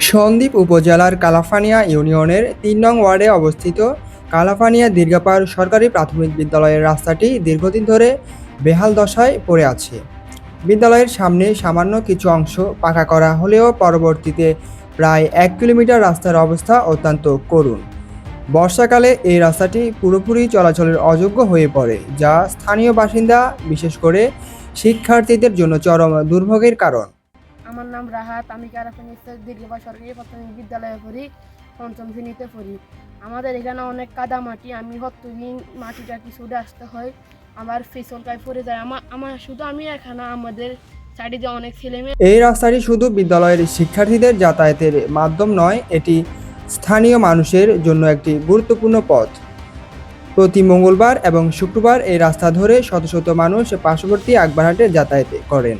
সন্দ্বীপ উপজেলার কালাফানিয়া ইউনিয়নের তিন নং ওয়ার্ডে অবস্থিত কালাফানিয়া দীর্ঘাপাড় সরকারি প্রাথমিক বিদ্যালয়ের রাস্তাটি দীর্ঘদিন ধরে বেহাল দশায় পড়ে আছে। বিদ্যালয়ের সামনে সামান্য কিছু অংশ পাকা করা হলেও পরবর্তীতে প্রায় এক কিলোমিটার রাস্তার অবস্থা অত্যন্ত করুণ। বর্ষাকালে এই রাস্তাটি পুরোপুরি চলাচলের অযোগ্য হয়ে পড়ে, যা স্থানীয় বাসিন্দা, বিশেষ করে শিক্ষার্থীদের জন্য চরম দুর্ভোগের কারণ। আমার নাম রাহাত, আমি কারাফিন দীর্ঘবা সরকারি প্রাথমিক বিদ্যালয়ে পড়ি, পঞ্চম শ্রেণীতে পড়ি। আমাদের এখানে অনেক কাদা মাটি, আমি হত্যহীন মাটিটা কিছুটা আসতে হয়, আবার ফিসলকায় পড়ে যায়। আমার আমার শুধু আমি এখানে, আমাদের সাইডে অনেক ছেলে মেয়ে এই রাস্তাটি শুধু বিদ্যালয়ের শিক্ষার্থীদের যাতায়াতের মাধ্যম নয়, এটি স্থানীয় মানুষের জন্য একটি গুরুত্বপূর্ণ পথ। প্রতি মঙ্গলবার এবং শুক্রবার এই রাস্তা ধরে শত শত মানুষ পার্শ্ববর্তী আকবরহাটে যাতায়াত করেন।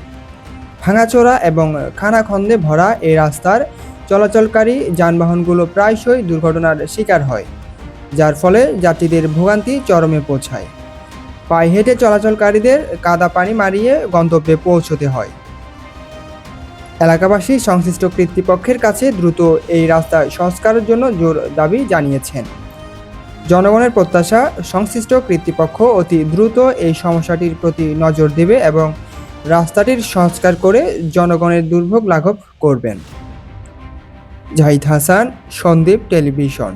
ভাঙাচোরা এবং খানাখন্দে ভরা এই রাস্তার চলাচলকারী যানবাহনগুলো প্রায়শই দুর্ঘটনার শিকার হয়, যার ফলে যাত্রীদের ভোগান্তি চরমে পৌঁছায়। পায়ে হেঁটে চলাচলকারীদের কাদা পানি মারিয়ে গন্তব্যে পৌঁছতে হয়। এলাকাবাসী সংশ্লিষ্ট কর্তৃপক্ষের কাছে দ্রুত এই রাস্তা সংস্কারের জন্য জোর দাবি জানিয়েছেন। জনগণের প্রত্যাশা, সংশ্লিষ্ট কর্তৃপক্ষ অতি দ্রুত এই সমস্যাটির প্রতি নজর দেবে এবং রাস্তাটির সংস্কার করে জনগণের দুর্ভোগ লাঘব করবেন। জাহিদ হাসান সন্দীপ টেলিভিশন।